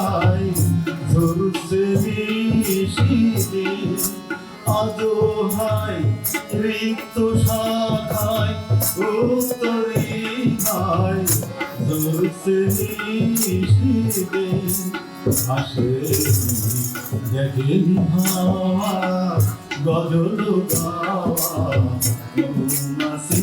পাই ঝরছে মিশিলে আজো হায় রিক্ত শাখায়, উত্তরি পাই ঝরছে মিশিলে আসে দেখেন হাওয়া, গজল গাওয়া মৌমাছি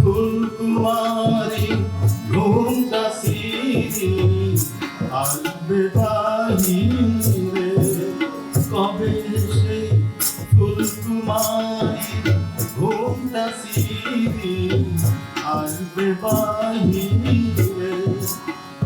ফুলকুমারী ঘুমটা সিরি আসবে বাহিরে কবে সেই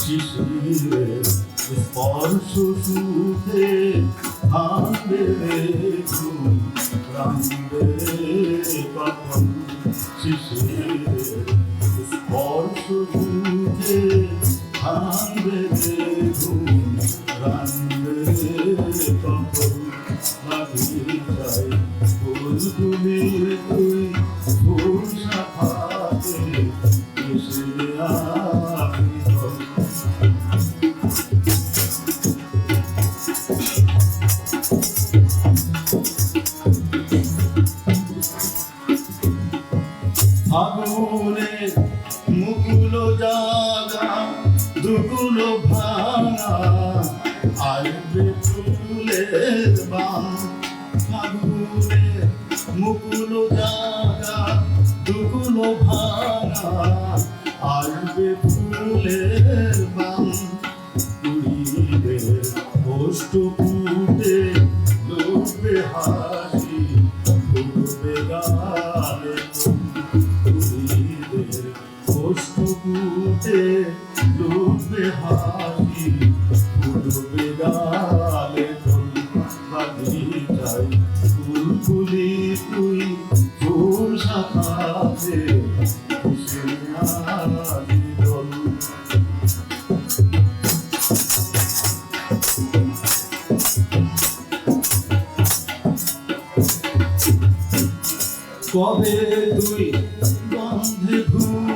শিশিরে স্পর্শ সুখে স্পর্শ সুখে ভাঙবে ঘুম রামবে কখন লাগি যায় ফুল তুমি জাগা দুকুল ভাঙা আসবে ফুলের বান। আগুনে মুকুল জাগা দুকুল ভাঙা আসবে ফুলের লোকবে হাসি ফুল তুই ফুল আলি কবে তুই বন্ধে ভুলে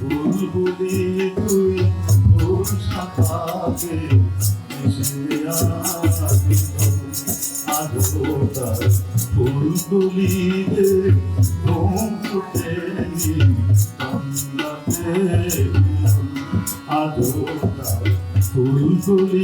বুলবুলি তুই ফুল শাখাতে আদোতার বুলবুলিতে ঘুম ফুটেনি আদোতার বুলবুলিতে